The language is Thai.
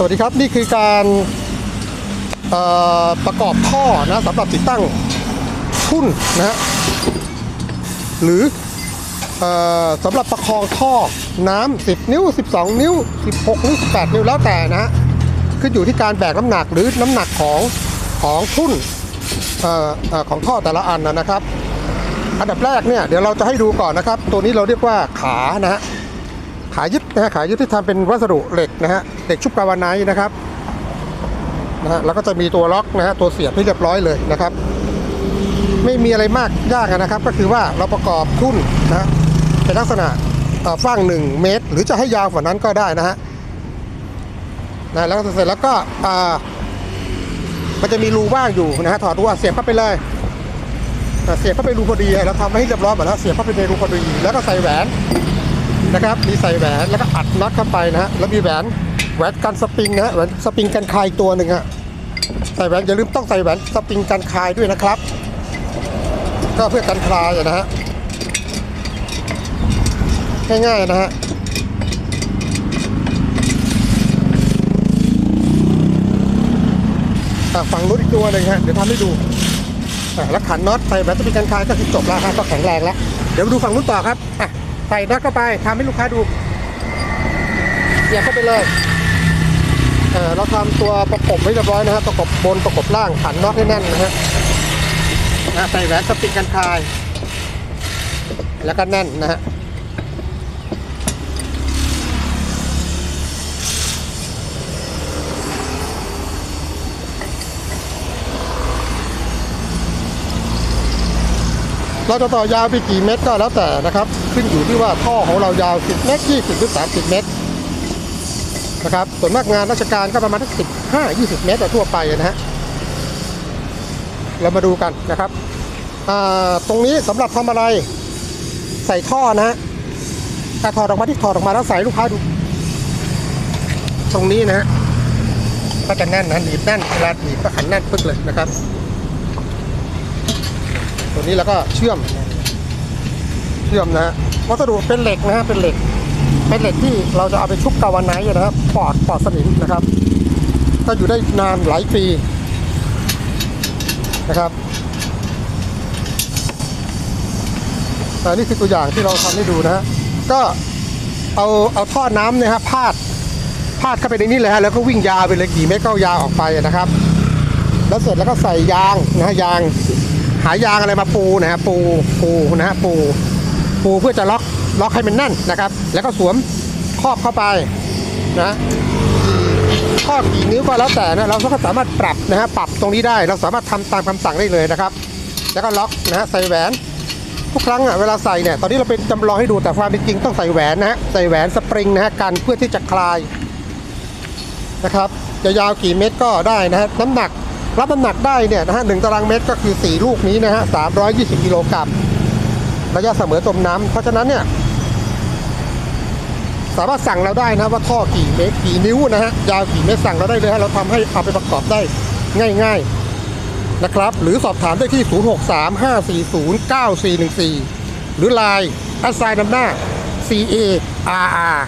สวัสดีครับนี่คือการประกอบท่อนะสำหรับติดตั้งทุ่นนะฮะหรืออสำหรับประคองท่อน้ำ10 นิ้ว 12 นิ้ว 16 นิ้ว 18 นิ้วแล้วแต่นะฮะขึ้นอยู่ที่การแบกน้ำหนักหรือน้ำหนักของของทุ่นออของท่อแต่ละอันนะนะครับ อันดับแรกเนี่ยเดี๋ยวเราจะให้ดูก่อนนะครับ ตัวนี้เราเรียกว่าขานะฮะ ขายยึดนะฮะขายยึดที่ทำเป็นวัสดุเหล็กนะฮะเหล็กชุบกาวาไนท์นะครับนะฮะแล้วก็จะมีตัวล็อกนะฮะตัวเสียบให้เรียบร้อยเลยนะครับ ไม่มีอะไรมากยากนะครับ ก็คือว่าเราประกอบทุ่นนะเป็นลักษณะเอ่อฟ้างหนึ่งเมตร หรือจะให้ยาวกว่านั้นก็ได้นะฮะนะแล้วเสร็จแล้วก็อ่ามันจะมีรูว่างอยู่นะฮะถอดรูเสียบเข้าไปเลยอ่เสียบเข้าไปรูพอดีแล้วทำให้เรียบร้อยหมดแล้วเสียบเข้าไปในรูพอดีแล้วก็ใส่แหวน นะครับ มีใส่แหวนแล้วก็อัดน็อตเข้าไปนะฮะ แล้วมีแหวนแหวนกันสปริงนะฮะแหวนสปริงกันคายตัวหนึ่งฮะ ใส่แหวนอย่าลืมต้องใส่แหวนสปริงกันคายด้วยนะครับ ก็เพื่อกันคลายนะฮะ ง่ายๆนะฮะฝั่งนู้นอีกตัวหนึ่งฮะ เดี๋ยวทำให้ดูแล้วขันน็อตใส่แหวนสปริงกันคายก็คือจบแล้วครับก็แข็งแรงแล้ว เดี๋ยวมาดูฝั่งนู้นต่อครับอะ ใส่น็อตเข้าไปทำให้ลูกค้าดูเสียบเข้าไปเลยเออเราทำตัวประกบไว้เรียบร้อยนะครับ ประกบบนประกบล่างขันน็อตให้แน่นนะฮะใส่แหวนสปริงกันคาย แล้วก็แน่นนะฮะ เราจะต่อยาวไปกี่เมตรก็แล้วแต่นะครับ ขึ้นอยู่ที่ว่าท่อของเรายาว 10 เมตร 20 หรือ 30 เมตรนะครับส่วนมากงานราชการก็ประมาณสัก15 20 เมตรทั่วไปนะฮะเรามาดูกันนะครับตรงนี้สำหรับทำอะไรใส่ท่อนะฮะถ้าถอดออกมาที่ถอดออกมาแล้วใส่ลูกค้าดู ตรงนี้นะฮะก็จะแน่นนะหนีบแน่นเวลาหนีบก็ขันแน่นปึ๊กเลยนะครับ ตัวนี้แล้วก็เชื่อม เชื่อมนะฮะวัสดุเป็นเหล็กนะฮะเป็นเหล็ก เป็นเหล็กที่เราจะเอาไปชุบกาวไนท์นะครับปอดปอดสนิมนะครับ ก็อยู่ได้นานหลายปีนะครับอันนี้คือตัวอย่างที่เราทำให้ดูนะฮะก็เอาเอาท่อน้ำเนี่ยฮะพาดพาดเข้าไปในนี้เลยฮะแล้วก็วิ่งยาวไปเลยกี่เมตรก็ยาวออกไปนะครับ แล้วเสร็จแล้วก็ใส่ยางนะฮะยาง หายางอะไรมาปูนะฮะปูปูนะฮะปูปูเพื่อจะล็อกล็อกให้มันแน่นนะครับ แล้วก็สวมครอบเข้าไปนะข้อกี่นิ้วก็แล้วแต่นะเราก็สามารถปรับนะฮะปรับตรงนี้ได้ เราสามารถทำตามคำสั่งได้เลยนะครับ แล้วก็ล็อกนะฮะใส่แหวนทุกครั้งอะเวลาใส่เนี่ยตอนนี้เราเป็นจำลองให้ดูแต่ความเป็นจริงต้องใส่แหวนนะฮะใส่แหวนสปริงนะฮะกันเพื่อที่จะคลายนะครับจะยาวกี่เมตรก็ได้นะฮะน้ำหนัก รับน้ำหนักได้เนี่ยนะฮะหนึ่งตารางเมตรก็คือ 4 ลูกนี้นะฮะ320 กิโลกรัมระยะเสมอจมน้ำเพราะฉะนั้นเนี่ยสามารถสั่งเราได้นะว่าท่อกี่เมตรกี่นิ้วนะฮะยาวกี่เมตรสั่งเราได้เลยฮะเราทำให้เอาไปประกอบได้ง่ายๆนะครับ หรือสอบถามได้ที่ 0635409414 หรือ Line แอสไซน์นำหน้า C A R R